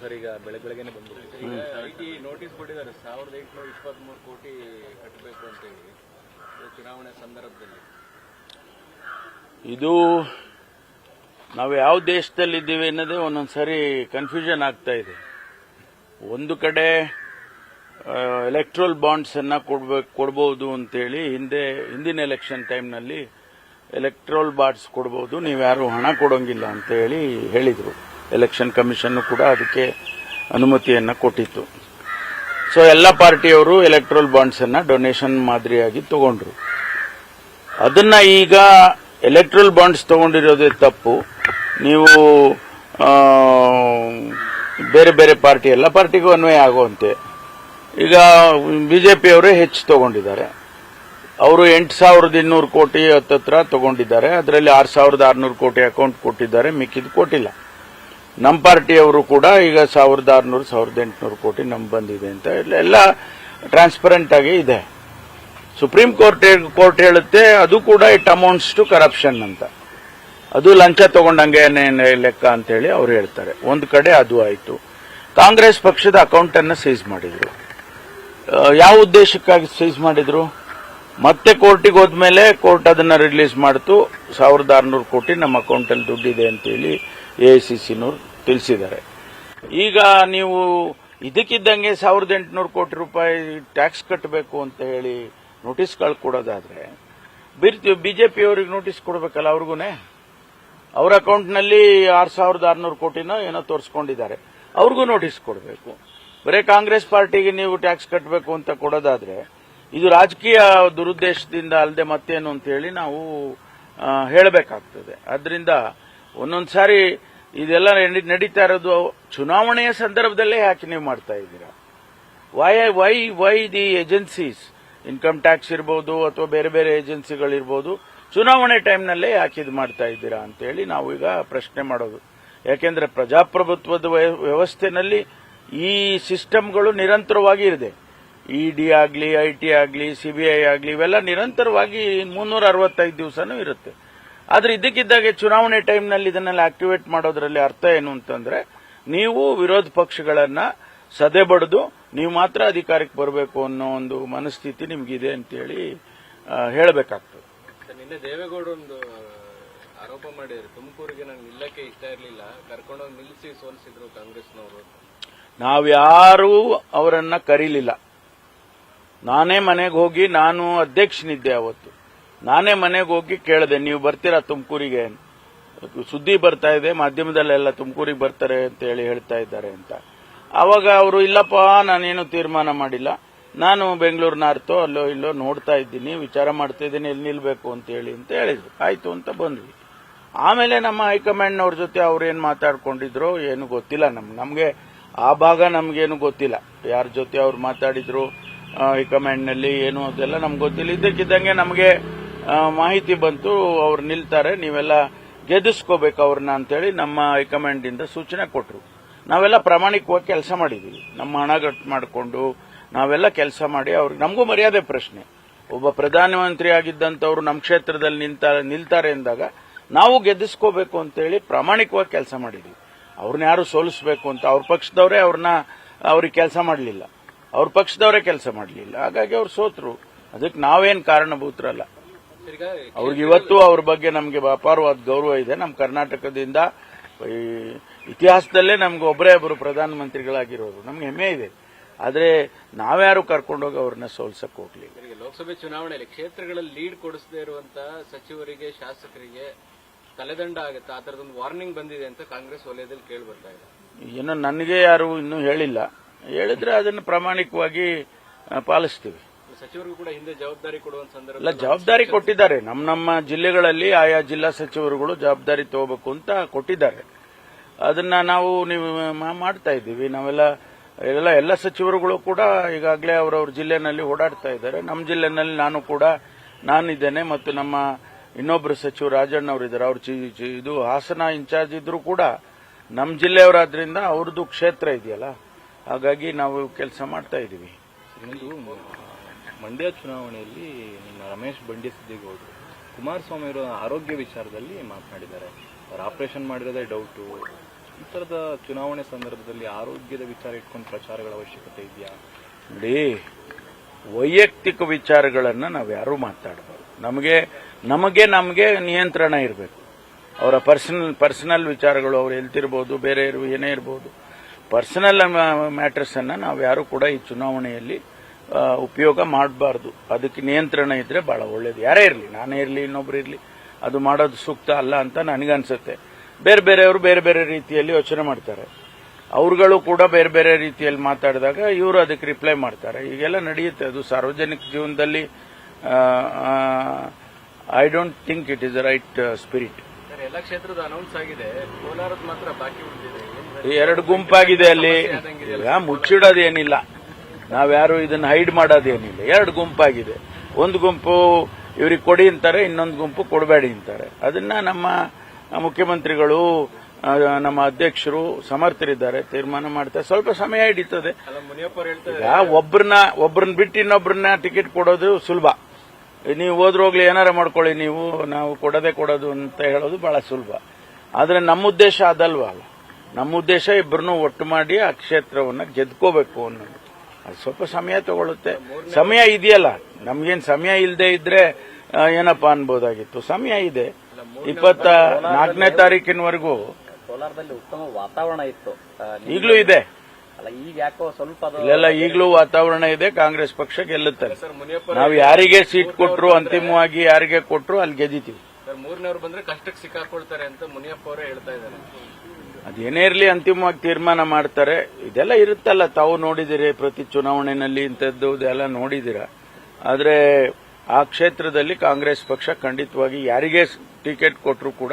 Sir ಈಗ ಬೆಳಗ್ಗೆ ಬೆಳಗ್ಗೆನೆ ಬಂದ್ಬಿಟ್ಟು ಈಗ ನೋಟಿಸ್ ಕೊಟ್ಟಿದ್ದಾರೆ ಸಾವಿರದ ಎಂಟುನೂರ ಇಪ್ಪತ್ತ್ಮೂರು ಕೋಟಿ ಕಟ್ಟಬೇಕು ಅಂತೇಳಿ ಇದು ಚುನಾವಣೆ ಸಂದರ್ಭದಲ್ಲಿ. ಇದು ನಾವು ಯಾವ ದೇಶದಲ್ಲಿದ್ದೀವಿ ಅನ್ನೋದೇ ಒಂದೊಂದು ಸಾರಿ ಕನ್ಫ್ಯೂಷನ್ ಆಗ್ತಾ ಇದೆ. ಒಂದು ಕಡೆ ಎಲೆಕ್ಟ್ರಲ್ ಬಾಂಡ್ಸ್ ಅನ್ನ ಕೊಡ್ಬೇಕು ಕೊಡ್ಬೋದು ಅಂತೇಳಿ ಹಿಂದೆ ಹಿಂದಿನ ಎಲೆಕ್ಷನ್ ಟೈಮ್ನಲ್ಲಿ ಎಲೆಕ್ಟ್ರಲ್ ಬಾಂಡ್ಸ್ ಕೊಡ್ಬೋದು ನೀವು ಯಾರು ಹಣ ಕೊಡೋಂಗಿಲ್ಲ ಅಂತ ಹೇಳಿ ಹೇಳಿದ್ರು. ಎಲೆಕ್ಷನ್ ಕಮಿಷನ್ ಕೂಡ ಅದಕ್ಕೆ ಅನುಮತಿಯನ್ನು ಕೊಟ್ಟಿತ್ತು. ಸೊ ಎಲ್ಲ ಪಾರ್ಟಿಯವರು ಎಲೆಕ್ಟ್ರಲ್ ಬಾಂಡ್ಸ್ ಅನ್ನ ಡೊನೇಷನ್ ಮಾದರಿಯಾಗಿ ತಗೊಂಡ್ರು. ಅದನ್ನ ಈಗ ಎಲೆಕ್ಟ್ರಲ್ ಬಾಂಡ್ಸ್ ತಗೊಂಡಿರೋದೇ ತಪ್ಪು. ನೀವು ಬೇರೆ ಬೇರೆ ಪಾರ್ಟಿ, ಎಲ್ಲ ಪಾರ್ಟಿಗೂ ಅನ್ವಯ ಆಗುವಂತೆ. ಈಗ ಬಿಜೆಪಿಯವರೇ ಹೆಚ್ಚು ತಗೊಂಡಿದ್ದಾರೆ. ಅವರು ಎಂಟು ಸಾವಿರದ ಇನ್ನೂರು ಕೋಟಿ ಹತ್ತತ್ರ ತಗೊಂಡಿದ್ದಾರೆ. ಅದರಲ್ಲಿ ಆರು ಸಾವಿರದ ಆರುನೂರು ಕೋಟಿ ಅಕೌಂಟ್ ಕೊಟ್ಟಿದ್ದಾರೆ. ಮಿಕ್ಕಿದ್ದು ಕೊಟ್ಟಿಲ್ಲ. ನಮ್ಮ ಪಾರ್ಟಿಯವರು ಕೂಡ ಈಗ ಸಾವಿರದ ಆರುನೂರು, ಸಾವಿರದ ಎಂಟುನೂರು ಕೋಟಿ ನಮ್ಮ ಬಂದಿದೆ ಅಂತ ಎಲ್ಲ- ಟ್ರಾನ್ಸ್ಪರೆಂಟ್ ಆಗಿ ಇದೆ. ಸುಪ್ರೀಂ ಕೋರ್ಟ್ ಕೋರ್ಟ್ ಹೇಳುತ್ತೆ, ಅದು ಕೂಡ ಇಟ್ ಅಮೌಂಟ್ಸ್ ಟು ಕರಪ್ಷನ್ ಅಂತ. ಅದು ಲಂಚ ತಗೊಂಡಂಗೆ ಲೆಕ್ಕ ಅಂತ ಹೇಳಿ ಅವ್ರು ಹೇಳ್ತಾರೆ. ಒಂದು ಕಡೆ ಅದು ಆಯಿತು. ಕಾಂಗ್ರೆಸ್ ಪಕ್ಷದ ಅಕೌಂಟ್ ಅನ್ನ ಸೀಸ್ ಮಾಡಿದ್ರು. ಯಾವ ಉದ್ದೇಶಕ್ಕಾಗಿ ಸೀಸ್ ಮಾಡಿದ್ರು? ಮತ್ತೆ ಕೋರ್ಟಿಗೆ ಹೋದ್ಮೇಲೆ ಕೋರ್ಟ್ ಅದನ್ನ ರಿಲೀಸ್ ಮಾಡ್ತು. ಸಾವಿರದ ಆರುನೂರು ಕೋಟಿ ನಮ್ಮ ಅಕೌಂಟಲ್ಲಿ ದುಡ್ಡಿದೆ ಅಂತೇಳಿ ಎ ಐ ಸಿ ಸಿನವ್ರು ತಿಳಿಸಿದ್ದಾರೆ. ಈಗ ನೀವು ಇದಕ್ಕಿದ್ದಂಗೆ ಸಾವಿರದ ಎಂಟುನೂರು ಕೋಟಿ ರೂಪಾಯಿ ಟ್ಯಾಕ್ಸ್ ಕಟ್ಟಬೇಕು ಅಂತ ಹೇಳಿ ನೋಟಿಸ್ಗಳು ಕೊಡೋದಾದ್ರೆ ಬಿಜೆಪಿ ಅವರಿಗೆ ನೋಟಿಸ್ ಕೊಡಬೇಕಲ್ಲ ಅವ್ರಿಗೂ ಅವ್ರ ಅಕೌಂಟ್ನಲ್ಲಿ ಆರು ಸಾವಿರದ ಆರುನೂರು ಕೋಟಿನೋ ಏನೋ ತೋರಿಸ್ಕೊಂಡಿದ್ದಾರೆ. ಅವ್ರಿಗೂ ನೋಟಿಸ್ ಕೊಡಬೇಕು. ಬರೀ ಕಾಂಗ್ರೆಸ್ ಪಾರ್ಟಿಗೆ ನೀವು ಟ್ಯಾಕ್ಸ್ ಕಟ್ಟಬೇಕು ಅಂತ ಕೊಡೋದಾದ್ರೆ, ಇದು ರಾಜಕೀಯ ದುರುದ್ದೇಶದಿಂದ ಅಲ್ಲದೆ ಮತ್ತೇನು ಅಂತ ಹೇಳಿ ನಾವು ಹೇಳಬೇಕಾಗ್ತದೆ. ಅದರಿಂದ ಒಂದೊಂದು ಸಾರಿ ಇದೆಲ್ಲ ನಡಿ- ನಡೀತಾ ಇರೋದು ಚುನಾವಣೆಯ ಸಂದರ್ಭದಲ್ಲೇ ಯಾಕೆ ನೀವು ಮಾಡ್ತಾ ಇದ್ದೀರಾ? Why why why the agencies income tax ಇರ್ಬೋದು ಅಥವಾ ಬೇರೆ ಬೇರೆ ಏಜೆನ್ಸಿಗಳಿರ್ಬೋದು ಚುನಾವಣೆ ಟೈಮ್ನಲ್ಲೇ ಯಾಕೆ ಇದು ಮಾಡ್ತಾ ಇದ್ದೀರಾ ಅಂತೇಳಿ ನಾವು ಈಗ ಪ್ರಶ್ನೆ ಮಾಡೋದು. ಯಾಕೆಂದ್ರೆ ಪ್ರಜಾಪ್ರಭುತ್ವದ ವ್ಯ- ವ್ಯವಸ್ಥೆನಲ್ಲಿ ಈ ಸಿಸ್ಟಮ್ಗಳು ನಿರಂತರವಾಗಿ ಇದೆ. ಇ ಡಿ ಆಗಲಿ, ಐ ಟಿ ಆಗಲಿ ಸಿಬಿಐ ಆಗಲಿ, ಇವೆಲ್ಲ ನಿರಂತರವಾಗಿ ಮುನ್ನೂರ ಅರವತ್ತೈದು ದಿವಸನೂ ಇರುತ್ತೆ. ಆದ್ರೆ ಇದಕ್ಕಿದ್ದಾಗೆ ಚುನಾವಣೆ ಟೈಮ್ನಲ್ಲಿ ಇದನ್ನೆಲ್ಲ ಆಕ್ಟಿವೇಟ್ ಮಾಡೋದ್ರಲ್ಲಿ ಅರ್ಥ ಏನು ಅಂತಂದ್ರೆ ನೀವು ವಿರೋಧ ಪಕ್ಷಗಳನ್ನ ಸದೆ ಬಡಿದು ನೀವು ಮಾತ್ರ ಅಧಿಕಾರಕ್ಕೆ ಬರಬೇಕು ಅನ್ನೋ ಒಂದು ಮನಸ್ಥಿತಿ ನಿಮ್ಗಿದೆ ಅಂತೇಳಿ ಹೇಳಬೇಕಾಗ್ತದೆ. ನಿನ್ನೆ ದೇವೇಗೌಡ ಒಂದು ಆರೋಪ ಮಾಡಿದ್ರು ತುಮಕೂರಿಗೆ ನಂಗೆ ನಿಲ್ಲಕ್ಕೆ ಇಷ್ಟ ಇರಲಿಲ್ಲ. ಕರ್ಕೊಂಡೋಗಿ ನಿಲ್ಲಿಸಿ ಸೋಲಿಸಿದ್ರು ಕಾಂಗ್ರೆಸ್ನವರು. ನಾವ್ಯಾರೂ ಅವರನ್ನ ಕರೀಲಿಲ್ಲ. ನಾನೇ ಮನೆಗೆ ಹೋಗಿ ನಾನು ಅಧ್ಯಕ್ಷನಿದ್ದೆ ಅವತ್ತು. ನಾನೇ ಮನೆಗೆ ಹೋಗಿ ಕೇಳಿದೆ, ನೀವು ಬರ್ತೀರಾ ತುಮಕೂರಿಗೆ? ಸುದ್ದಿ ಬರ್ತಾ ಇದೆ, ಮಾಧ್ಯಮದಲ್ಲೆಲ್ಲ ತುಮಕೂರಿಗೆ ಬರ್ತಾರೆ ಅಂತ ಹೇಳಿ ಹೇಳ್ತಾ ಇದ್ದಾರೆ ಅಂತ. ಅವಾಗ ಅವರು, ಇಲ್ಲಪ್ಪ, ನಾನೇನು ತೀರ್ಮಾನ ಮಾಡಿಲ್ಲ. ನಾನು ಬೆಂಗಳೂರಿನ ಅರ್ಥೋ ಅಲ್ಲೋ ಇಲ್ಲೋ ನೋಡ್ತಾ ಇದ್ದೀನಿ, ವಿಚಾರ ಮಾಡ್ತಾ ಇದ್ದೀನಿ, ಎಲ್ಲಿ ನಿಲ್ಬೇಕು ಅಂತ ಹೇಳಿ ಅಂತ ಹೇಳಿದ್ರು. ಆಯ್ತು ಅಂತ ಬಂದ್ವಿ. ಆಮೇಲೆ ನಮ್ಮ ಹೈಕಮಾಂಡ್ನವ್ರ ಜೊತೆ ಅವ್ರು ಏನು ಮಾತಾಡ್ಕೊಂಡಿದ್ರು ಏನು ಗೊತ್ತಿಲ್ಲ ನಮ್ಗೆ ನಮಗೆ ಆ ಭಾಗ ನಮಗೇನು ಗೊತ್ತಿಲ್ಲ. ಯಾರ ಜೊತೆ ಅವ್ರು ಮಾತಾಡಿದ್ರು ಹೈಕಮಾಂಡ್ನಲ್ಲಿ ಏನು ಅದೆಲ್ಲ ನಮ್ಗೆ ಗೊತ್ತಿಲ್ಲ. ಇದ್ದಕ್ಕಿದ್ದಂಗೆ ನಮಗೆ ಮಾಹಿತಿ ಬಂತು, ಅವ್ರು ನಿಲ್ತಾರೆ, ನೀವೆಲ್ಲ ಗೆದ್ದಿಸ್ಕೋಬೇಕು ಅವ್ರನ್ನ ಅಂತೇಳಿ ನಮ್ಮ ಹೈಕಮಾಂಡ್ ಇಂದ ಸೂಚನೆ ಕೊಟ್ರು. ನಾವೆಲ್ಲ ಪ್ರಾಮಾಣಿಕವಾಗಿ ಕೆಲಸ ಮಾಡಿದೀವಿ. ನಮ್ಮ ಹಣ ಗಟ್ಟು ಮಾಡಿಕೊಂಡು ನಾವೆಲ್ಲ ಕೆಲಸ ಮಾಡಿ ಅವ್ರಿಗೆ, ನಮಗೂ ಮರ್ಯಾದೆ ಪ್ರಶ್ನೆ. ಒಬ್ಬ ಪ್ರಧಾನಮಂತ್ರಿ ಆಗಿದ್ದಂಥವ್ರು ನಮ್ಮ ಕ್ಷೇತ್ರದಲ್ಲಿ ನಿಂತ, ನಿಲ್ತಾರೆ ಎಂದಾಗ ನಾವು ಗೆದ್ದಿಸ್ಕೋಬೇಕು ಅಂತೇಳಿ ಪ್ರಾಮಾಣಿಕವಾಗಿ ಕೆಲಸ ಮಾಡಿದ್ವಿ. ಅವ್ರನ್ನ ಯಾರು ಸೋಲಿಸಬೇಕು ಅಂತ ಅವ್ರ ಪಕ್ಷದವರೇ ಅವ್ರನ್ನ, ಅವ್ರಿಗೆ ಕೆಲಸ ಮಾಡಲಿಲ್ಲ. ಅವ್ರ ಪಕ್ಷದವರೇ ಕೆಲಸ ಮಾಡಲಿಲ್ಲ. ಹಾಗಾಗಿ ಅವ್ರು ಸೋತರು. ಅದಕ್ಕೆ ನಾವೇನು ಕಾರಣಭೂತರಲ್ಲ. ಅವ್ರಿಗೆ ಇವತ್ತು ಅವ್ರ ಬಗ್ಗೆ ನಮಗೆ ಅಪಾರವಾದ ಗೌರವ ಇದೆ. ನಮ್ಮ ಕರ್ನಾಟಕದಿಂದ ಈ ಇತಿಹಾಸದಲ್ಲೇ ನಮ್ಗೆ ಒಬ್ಬರೇ ಒಬ್ಬರು ಪ್ರಧಾನಮಂತ್ರಿಗಳಾಗಿರೋರು. ನಮ್ಗೆ ಹೆಮ್ಮೆ ಇದೆ. ಆದರೆ ನಾವ್ಯಾರು ಕರ್ಕೊಂಡೋಗಿ ಅವ್ರನ್ನ ಸೋಲ್ಸಕ್ ಹೋಗ್ಲಿ. ಲೋಕಸಭೆ ಚುನಾವಣೆಯಲ್ಲಿ ಕ್ಷೇತ್ರಗಳಲ್ಲಿ ಲೀಡ್ ಕೊಡಿಸದೇ ಇರುವಂತ ಸಚಿವರಿಗೆ ಶಾಸಕರಿಗೆ ತಲೆದಂಡ ಆಗುತ್ತೆ? ಆ ತರದೊಂದು ವಾರ್ನಿಂಗ್ ಬಂದಿದೆ ಅಂತ ಕಾಂಗ್ರೆಸ್ ವಲಯದಲ್ಲಿ ಕೇಳಿ ಬರ್ತಾ ಇದೆ. ಏನೋ ನನಗೆ ಯಾರು ಇನ್ನೂ ಹೇಳಿಲ್ಲ. ಹೇಳಿದ್ರೆ ಅದನ್ನು ಪ್ರಾಮಾಣಿಕವಾಗಿ ಪಾಲಿಸ್ತೀವಿ. ಸಚಿವರಿಗೂ ಕೂಡ ಹಿಂದೆ ಜವಾಬ್ದಾರಿ ಕೊಡುವಂತ ಸಂದರ್ಭ ಜವಾಬ್ದಾರಿ ಕೊಟ್ಟಿದ್ದಾರೆ. ನಮ್ಮ ನಮ್ಮ ಜಿಲ್ಲೆಗಳಲ್ಲಿ ಆಯಾ ಜಿಲ್ಲಾ ಸಚಿವರುಗಳು ಜವಾಬ್ದಾರಿ ತಗೋಬೇಕು ಅಂತ ಕೊಟ್ಟಿದ್ದಾರೆ. ಅದನ್ನ ನಾವು ನೀವು ಮಾಡ್ತಾ ಇದ್ದೀವಿ. ನಾವೆಲ್ಲ ಎಲ್ಲ ಎಲ್ಲ ಸಚಿವರುಗಳು ಕೂಡ ಈಗಾಗಲೇ ಅವರವ್ರ ಜಿಲ್ಲೆನಲ್ಲಿ ಓಡಾಡ್ತಾ ಇದ್ದಾರೆ. ನಮ್ಮ ಜಿಲ್ಲೆನಲ್ಲಿ ನಾನು ಕೂಡ ನಾನಿದ್ದೇನೆ ಮತ್ತು ನಮ್ಮ ಇನ್ನೊಬ್ಬರು ಸಚಿವ ರಾಜಣ್ಣ ಅವರು ಇದ್ದಾರೆ ಅವ್ರು ಇದು ಹಾಸನ ಇನ್ಚಾರ್ಜ್ ಇದ್ರು ಕೂಡ ನಮ್ಮ ಜಿಲ್ಲೆಯವರಾದ್ರಿಂದ ಅವ್ರದ್ದು ಕ್ಷೇತ್ರ ಇದೆಯಲ್ಲ? ಹಾಗಾಗಿ ನಾವು ಕೆಲಸ ಮಾಡ್ತಾ ಇದ್ದೀವಿ. ಮಂಡ್ಯ ಚುನಾವಣೆಯಲ್ಲಿ ನಿಮ್ಮ ರಮೇಶ್ ಬಂಡಿ ಸಿದ್ದೇಗೌಡರು ಕುಮಾರಸ್ವಾಮಿ ಅವರ ಆರೋಗ್ಯ ವಿಚಾರದಲ್ಲಿ ಮಾತನಾಡಿದ್ದಾರೆ. ಅವ್ರು ಆಪರೇಷನ್ ಮಾಡಿರೋದೇ ಡೌಟು. ಈ ಥರದ ಚುನಾವಣೆ ಸಂದರ್ಭದಲ್ಲಿ ಆರೋಗ್ಯದ ವಿಚಾರ ಇಟ್ಕೊಂಡು ಪ್ರಚಾರಗಳ ಅವಶ್ಯಕತೆ ಇದೆಯಾ? ನೋಡಿ ವೈಯಕ್ತಿಕ ವಿಚಾರಗಳನ್ನು ನಾವು ಯಾರೂ ಮಾತಾಡಬಾರ್ದು ನಮಗೆ ನಮಗೆ ನಮಗೆ ನಿಯಂತ್ರಣ ಇರಬೇಕು. ಅವರ ಪರ್ಸನಲ್ ಪರ್ಸನಲ್ ವಿಚಾರಗಳು ಅವ್ರು ಎಲ್ತಿರ್ಬೋದು ಬೇರೆ ಏನೇ ಇರ್ಬೋದು. ಪರ್ಸನಲ್ ಮ್ಯಾಟರ್ಸನ್ನು ನಾವು ಯಾರು ಕೂಡ ಈ ಚುನಾವಣೆಯಲ್ಲಿ ಉಪಯೋಗ ಮಾಡಬಾರ್ದು. ಅದಕ್ಕೆ ನಿಯಂತ್ರಣ ಇದ್ರೆ ಬಹಳ ಒಳ್ಳೇದು. ಯಾರೇ ಇರಲಿ ನಾನೇ ಇರಲಿ ಇನ್ನೊಬ್ರು ಇರಲಿ ಅದು ಮಾಡೋದು ಸೂಕ್ತ ಅಲ್ಲ ಅಂತ ನನಗನ್ಸುತ್ತೆ. ಬೇರೆ ಬೇರೆಯವರು ಬೇರೆ ಬೇರೆ ರೀತಿಯಲ್ಲಿ ಯೋಚನೆ ಮಾಡ್ತಾರೆ. ಅವ್ರುಗಳು ಕೂಡ ಬೇರೆ ಬೇರೆ ರೀತಿಯಲ್ಲಿ ಮಾತಾಡಿದಾಗ ಇವರು ಅದಕ್ಕೆ ರಿಪ್ಲೈ ಮಾಡ್ತಾರೆ. ಈಗೆಲ್ಲ ನಡೆಯುತ್ತೆ ಅದು ಸಾರ್ವಜನಿಕ ಜೀವನದಲ್ಲಿ I don't think it is right spirit ಎಲ್ಲ ಕ್ಷೇತ್ರದ ಅನೌನ್ಸ್ ಆಗಿದೆ. ಕೋಲಾರದ ಮಾತ್ರ ಬಾಕಿ ಉಳಿದಿದೆ. ಎರಡು ಗುಂಪಾಗಿದೆ ಅಲ್ಲಿ. ಮುಚ್ಚಿಡೋದೇನಿಲ್ಲ. ನಾವ್ಯಾರು ಇದನ್ನು ಹೈಡ್ ಮಾಡೋದೇನಿಲ್ಲ. ಎರಡು ಗುಂಪಾಗಿದೆ. ಒಂದು ಗುಂಪು ಇವ್ರಿಗೆ ಕೊಡಿ ಅಂತಾರೆ ಇನ್ನೊಂದು ಗುಂಪು ಕೊಡಬೇಡಿ ಅಂತಾರೆ. ಅದನ್ನ ನಮ್ಮ ಮುಖ್ಯಮಂತ್ರಿಗಳು ನಮ್ಮ ಅಧ್ಯಕ್ಷರು ಸಮರ್ಥರಿದ್ದಾರೆ ತೀರ್ಮಾನ ಮಾಡ್ತಾರೆ. ಸ್ವಲ್ಪ ಸಮಯ ಹಿಡಿತದೆ. ಒಬ್ಬರನ್ನ ಒಬ್ಬರನ್ನ ಬಿಟ್ಟು ಇನ್ನೊಬ್ರನ್ನ ಟಿಕೆಟ್ ಕೊಡೋದು ಸುಲಭ. ನೀವು ಹೋದ್ರೋಗ್ಲಿ ಏನಾರ ಮಾಡ್ಕೊಳ್ಳಿ ನೀವು ನಾವು ಕೊಡದೆ ಕೊಡೋದು ಅಂತ ಹೇಳೋದು ಬಹಳ ಸುಲಭ. ಆದ್ರೆ ನಮ್ಮ ಉದ್ದೇಶ ಅದಲ್ವಾ ನಮ್ಮ ಉದ್ದೇಶ ಇಬ್ಬರನ್ನು ಒಟ್ಟು ಮಾಡಿ ಆ ಕ್ಷೇತ್ರವನ್ನ ಗೆದ್ಕೋಬೇಕು ಅನ್ನೋದು. ಅದು ಸ್ವಲ್ಪ ಸಮಯ ತಗೊಳುತ್ತೆ ಸಮಯ ಇದೆಯಲ್ಲ ನಮ್ಗೇನ್ ಸಮಯ ಇಲ್ಲದೆ ಇದ್ರೆ ಏನಪ್ಪ ಅನ್ಬೋದಾಗಿತ್ತು. ಸಮಯ ಇದೆ. ಇಪ್ಪತ್ತ ನಾಲ್ಕನೇ ತಾರೀಕಿನವರೆಗೂ ಕೋಲಾರದಲ್ಲಿ ಉತ್ತಮ ವಾತಾವರಣ ಇತ್ತು. ಈಗಲೂ ಇದೆ. ಈಗ ಯಾಕೋ ಸ್ವಲ್ಪ ಇಲ್ಲೆಲ್ಲ ಈಗಲೂ ವಾತಾವರಣ ಇದೆ ಕಾಂಗ್ರೆಸ್ ಪಕ್ಷ ಗೆಲ್ಲುತ್ತಾರೆ ನಾವು ಯಾರಿಗೆ ಸೀಟ್ ಕೊಟ್ರು ಅಂತಿಮವಾಗಿ ಯಾರಿಗೆ ಕೊಟ್ರು ಅಲ್ಲಿ ಗೆದ್ದಿತೀವಿ ಮೂರನೇವ್ರು ಬಂದ್ರೆ ಕಷ್ಟಕ್ಕೆ ಸಿಕ್ಕಾಕೊಳ್ತಾರೆ ಅಂತ ಮುನಿಯಪ್ಪ ಅವರೇ ಹೇಳ್ತಾ ಇದ್ದಾರೆ. ಅದೇನೇ ಇರಲಿ ಅಂತಿಮವಾಗಿ ತೀರ್ಮಾನ ಮಾಡ್ತಾರೆ, ಇದೆಲ್ಲ ಇರುತ್ತಲ್ಲ, ತಾವು ನೋಡಿದಿರಿ ಪ್ರತಿ ಚುನಾವಣೆಯಲ್ಲಿ ಇಂಥದ್ದು, ಇದೆಲ್ಲ ನೋಡಿದಿರ. ಆದರೆ ಆ ಕ್ಷೇತ್ರದಲ್ಲಿ ಕಾಂಗ್ರೆಸ್ ಪಕ್ಷ ಖಂಡಿತವಾಗಿ ಯಾರಿಗೆ ಟಿಕೆಟ್ ಕೊಟ್ಟರು ಕೂಡ